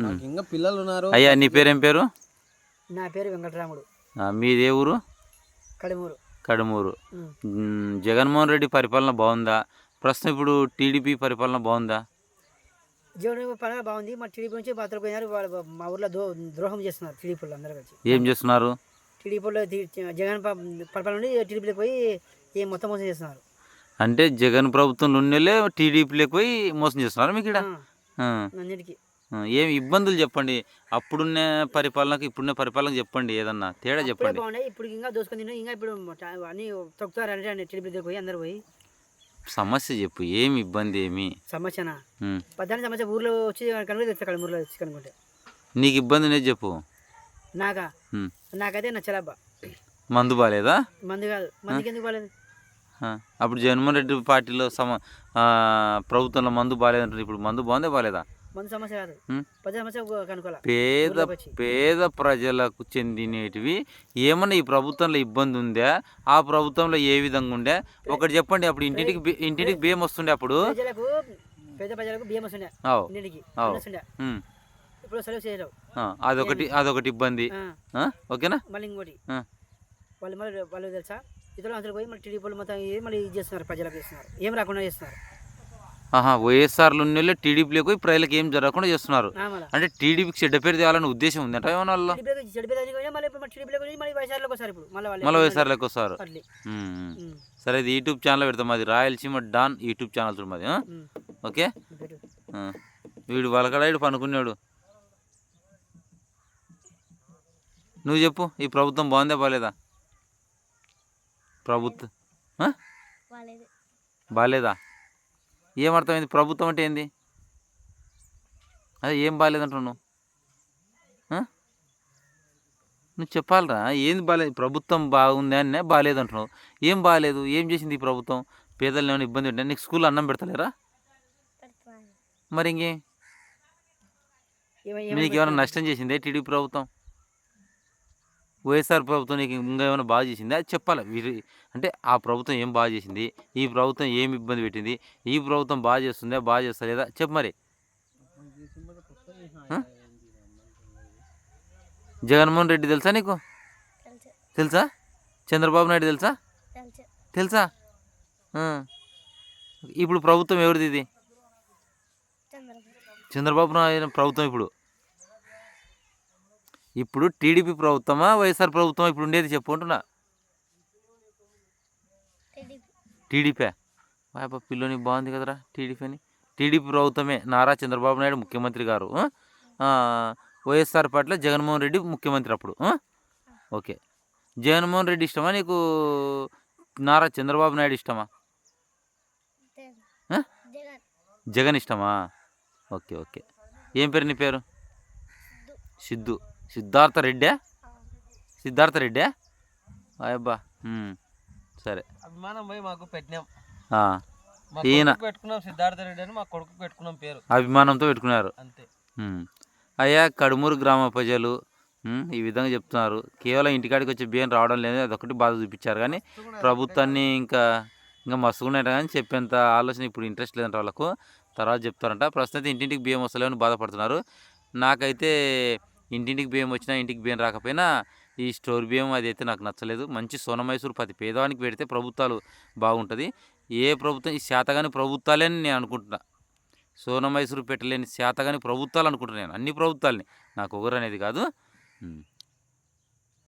ఇంకా పిల్లలు ఉన్నారు. అయ్యా నీ పేరేం పేరు? నా పేరు వెంకటరాముడు. మీది ఊరు? కడిమూరు. కడుమూరు. జగన్మోహన్ రెడ్డి పరిపాలన బాగుందా? ప్రస్తుతం ఇప్పుడు టీడీపీ పరిపాలన బాగుందా? జీవన పరంగా బాగుంది. మా టీడీపీ నుంచి బాత్రూమ్ పోయినారు. వాళ్ళు మా ఊర్లో దో ద్రోహం చేస్తున్నారు టీడీపీలో అందరూ కలిసి. ఏం చేస్తున్నారు? టీడీపీలో జగన్ ప- పరిపాలన నుండి టీడీపీలోకి పోయి ఏం మొత్తం మోసం చేస్తున్నారు. అంటే జగన్ ప్రభుత్వంలో ఉన్నోళ్ళే టీడీపీలోకి పోయి మోసం చేస్తున్నారు మీకు ఇక్కడ? అన్నిటికీ. ఏం ఇబ్బందులు చెప్పండి. అప్పుడున్న పరిపాలనకు ఇప్పుడున్న పరిపాలనకు చెప్పండి ఏదన్నా. తేడా చెప్పండి. ఇప్పుడు ఇంకా దోసుకొని ఇంకా ఇప్పుడు అన్ని తొక్కుతారు అంటే టీడీపీ దగ్గర పోయి అందరు పోయి. సమస్య చెప్పు. ఏమి ఇబ్బంది ఏమి? సమస్యనా. పద్దెనిమిది సమస్య ఊర్లో వచ్చి కనుక తెస్తా కడమూరులో వచ్చి కనుక్కుంటే. నీకు ఇబ్బంది అనేది చెప్పు. నాకా. నాకైతే నచ్చలబ్బా. మందు బాగాలేదా? మంది కాదు. మందికి ఎందుకు బాగాలేదు? అప్పుడు జగన్మోహన్ రెడ్డి పార్టీలో సమ ప్రభుత్వంలో మందు బాగాలేదంటారు ఇప్పుడు మందు బాగుందే బాగాలేదా? సమస్య కాదు. పేద. పేద ప్రజలకు చెందినటివి ఏమన్నా ఈ ప్రభుత్వంలో ఇబ్బంది ఉందా? ఆ ప్రభుత్వంలో ఏ విధంగా ఉండే? ఒకటి చెప్పండి అప్పుడు ఇంటింటికి ఇంటింటికి బియ్యం వస్తుండే అప్పుడు? ప్రజలకు పేద ప్రజలకు బియ్యం వస్తుండే. ఇప్పుడు సెలవు అదొకటి అదొకటి ఇబ్బంది. ఓకేనా? మళ్ళీ ఇంకోటి. వాళ్ళు మళ్ళీ వాళ్ళు తెలుసా? ఇతరులు అందరూ పోయి మళ్ళీ టీడీపీ మొత్తం మళ్ళీ ఇది చేస్తున్నారు ప్రజలకు చేస్తున్నారు. ఏం రాకుండా చేస్తున్నారు. ఆహా వైఎస్ఆర్లు ఉన్నోళ్ళే టీడీపీలోకి పోయి ప్రజలకు ఏం జరగకుండా చేస్తున్నారు. అంటే టీడీపీకి చెడ్డ పేరు తేవాలనే ఉద్దేశం ఏమన్నా చెడిపోయి పోయినా మళ్ళీ మళ్ళీ వైఎస్ఆర్లోకి వస్తారు సరే ఇది యూట్యూబ్ ఛానల్ పెడతాం మాది. రాయలసీమ డాన్ యూట్యూబ్ ఛానల్ చూడు మాది ఆ? Um, okay. వీడు వాళ్ళకడ వీడు పనుకున్నాడు. నువ్వు చెప్పు ఈ ప్రభుత్వం బాగుందా బాగాలేదా ప్రభుత్వం? బాగాలేదా ఏం అర్థమైంది ప్రభుత్వం అంటే ఏంది? అదే ఏం బాగాలేదంటున్నావు నువ్వు? నువ్వు చెప్పాలరా ఏంది బాగాలేదు ప్రభుత్వం బాగుంది అని బాగాలేదంటున్నావు ఏం బాగాలేదు ఏం చేసింది ఈ ప్రభుత్వం? పేదలను ఏమైనా ఇబ్బంది ఉంటే నీకు స్కూల్ అన్నం పెడతలేరా? మరి ఇంకే మీకు ఏమని ఏమైనా నష్టం చేసిందే టీడీపీ ప్రభుత్వం? వైఎస్ఆర్ ప్రభుత్వం నీకు ఇంకా ఏమైనా బాగా చేసింది? అది చెప్పాలి? వీరి అంటే ఆ ప్రభుత్వం ఏం బాగా చేసింది? ఈ ప్రభుత్వం ఏం ఇబ్బంది పెట్టింది? ఈ ప్రభుత్వం బాగా చేస్తుందా? బాగా చేస్తలేదా? చెప్పు మరి? జగన్మోహన్ రెడ్డి తెలుసా నీకు? తెలుసా. చంద్రబాబు నాయుడు తెలుసా? తెలుసా. ఇప్పుడు ప్రభుత్వం ఎవరిది ఇది? చంద్రబాబు నాయుడు ప్రభుత్వం ఇప్పుడు. ఇప్పుడు టీడీపీ ప్రభుత్వమా వైఎస్ఆర్ ప్రభుత్వమా? ఇప్పుడు ఉండేది చెప్పు అంటున్నా. టీడీపీ. బాబా పిల్లోని బాగుంది కదరా టీడీపీ అని. టీడీపీ ప్రభుత్వమే. నారా చంద్రబాబు నాయుడు ముఖ్యమంత్రి గారు. వైఎస్ఆర్ పార్టీలో జగన్మోహన్ రెడ్డి ముఖ్యమంత్రి అప్పుడు? ఓకే. జగన్మోహన్ రెడ్డి ఇష్టమా నీకు? నారా చంద్రబాబు నాయుడు ఇష్టమా? జగన్ ఇష్టమా? Okay okay. ఏం పేరు నీ పేరు? సిద్ధు. సిద్ధార్థ రెడ్డా? సిద్ధార్థ రెడ్డా? అయ్యబ్బా. సరే. అభిమానం పోయి మాకు పెట్టినాం. ఈయన. పెట్టుకున్నాం సిద్ధార్థ రెడ్డి అని మా కొడుకు పెట్టుకున్నాం పేరు. అభిమానంతో పెట్టుకున్నారు. అంతే. అయ్యా కడుమూరు గ్రామ ప్రజలు ఈ విధంగా చెప్తున్నారు. కేవలం ఇంటికాడికి వచ్చి బియ్యం రావడం లేదు అదొకటి బాధ చూపించారు. కానీ ప్రభుత్వాన్ని ఇంకా ఇంకా మస్తుకున్నారట కానీ చెప్పేంత ఆలోచన ఇప్పుడు ఇంట్రెస్ట్ లేదంట వాళ్ళకు. తర్వాత చెప్తారంట. ప్రస్తుతం అయితే ఇంటింటికి బియ్యం వస్తలేమని బాధపడుతున్నారు. నాకైతే ఇంటింటికి బియ్యం వచ్చినా ఇంటికి బియ్యం రాకపోయినా ఈ స్టోర్ బియ్యం అది అయితే నాకు నచ్చలేదు. మంచి సోనమైసూరు ప్రతి పేదవానికి పెడితే ప్రభుత్వాలు బాగుంటుంది. ఏ ప్రభుత్వం ఈ శాతగాని ప్రభుత్వాలేని నేను అనుకుంటున్నా. సోనమైసూరు పెట్టలేని శాతగాని ప్రభుత్వాలు అనుకుంటున్నాను అన్ని ప్రభుత్వాలని. నాకు ఒకరు అనేది కాదు.